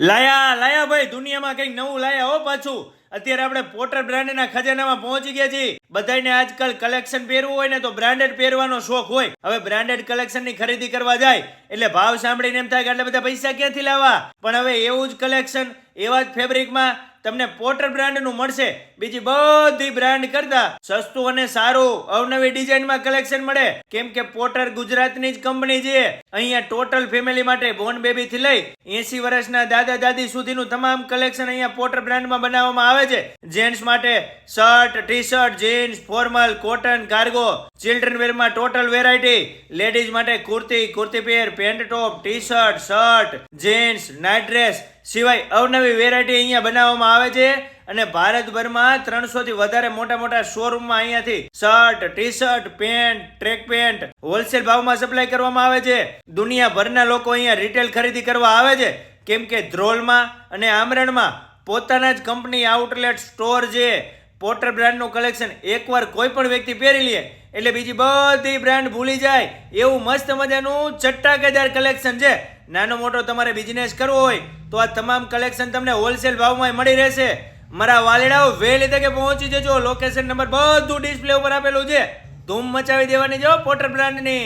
લાયા લાયા ભાઈ, દુનિયામાં કંઈક નવું લાયા હો પાછું. અત્યારે આપણે પોટર બ્રાન્ડના ખજાનામાં પહોંચી ગયા છીએ. બધાને આજકાલ કલેક્શન પહેરવું હોય ને તો બ્રાન્ડેડ પહેરવાનો શોખ હોય. હવે બ્રાન્ડેડ કલેક્શનની ખરીદી કરવા જાય. એટલે ભાવ સાંભળીને એમ થાય કે આટલા બધા પૈસા ક્યાંથી લાવવા? પણ હવે એવું જ કલેક્શન એવા જ ફેબ્રિકમાં તમને પોટર બ્રાન્ડનું મળશે. બીજી બધી બ્રાન્ડ કરતા સસ્તું અને સારું અવનવી ડિઝાઇનમાં કલેક્શન મળે. કેમ કે પોટર ગુજરાતની જ કંપની છે. અહીંયા ટોટલ ફેમિલી માટે બોર્ન બેબી થી લઈ એસી વર્ષના દાદા દાદી સુધીનું તમામ કલેક્શન અહીંયા પોટર બ્રાન્ડમાં બનાવવામાં આવે છે. જેન્ટ્સ માટે shirt T shirt jeans, formal, cotton cargo children વેરમાં total variety ladies માટે kurti kurti pair, pant top T shirt shirt, jeans, night dress સિવાય અવનવી વેરાયટી અહીંયા બનાવવામાં આવે છે અને ભારતભરમાં ત્રણસો થી વધારે મોટા મોટા શોરૂમમાં અહીંયાથી shirt T shirt pant track pant wholesale ભાવમાં સપ્લાય કરવામાં આવે છે. દુનિયાભરના લોકો અહીંયા રિટેલ ખરીદી કરવા આવે છે. કેમ કે ધ્રોલમાં અને આમરણમાં પોતાના જ કંપની આઉટલેટ સ્ટોર છે. પોટર બ્રાન્ડનું કલેક્શન એકવાર કોઈ પણ વ્યક્તિ પહેરી લે, એટલે બીજી બધી બ્રાન્ડ ભૂલી જાય. એવું મસ્ત મજાનું ચટ્ટાકેદાર કલેક્શન છે. નાનો મોટો તમારે બિઝનેસ કરવો હોય, તો આ તમામ કલેક્શન તમને હોલસેલ ભાવમાં મળી રહેશે. મારા વાલીડાઓ વહેલી તકે પહોંચી જજો. લોકેશન નંબર બધું ડિસ્પ્લે ઉપર આપેલું છે. ધૂમ મચાવી દેવાની જો પોટર બ્રાન્ડની.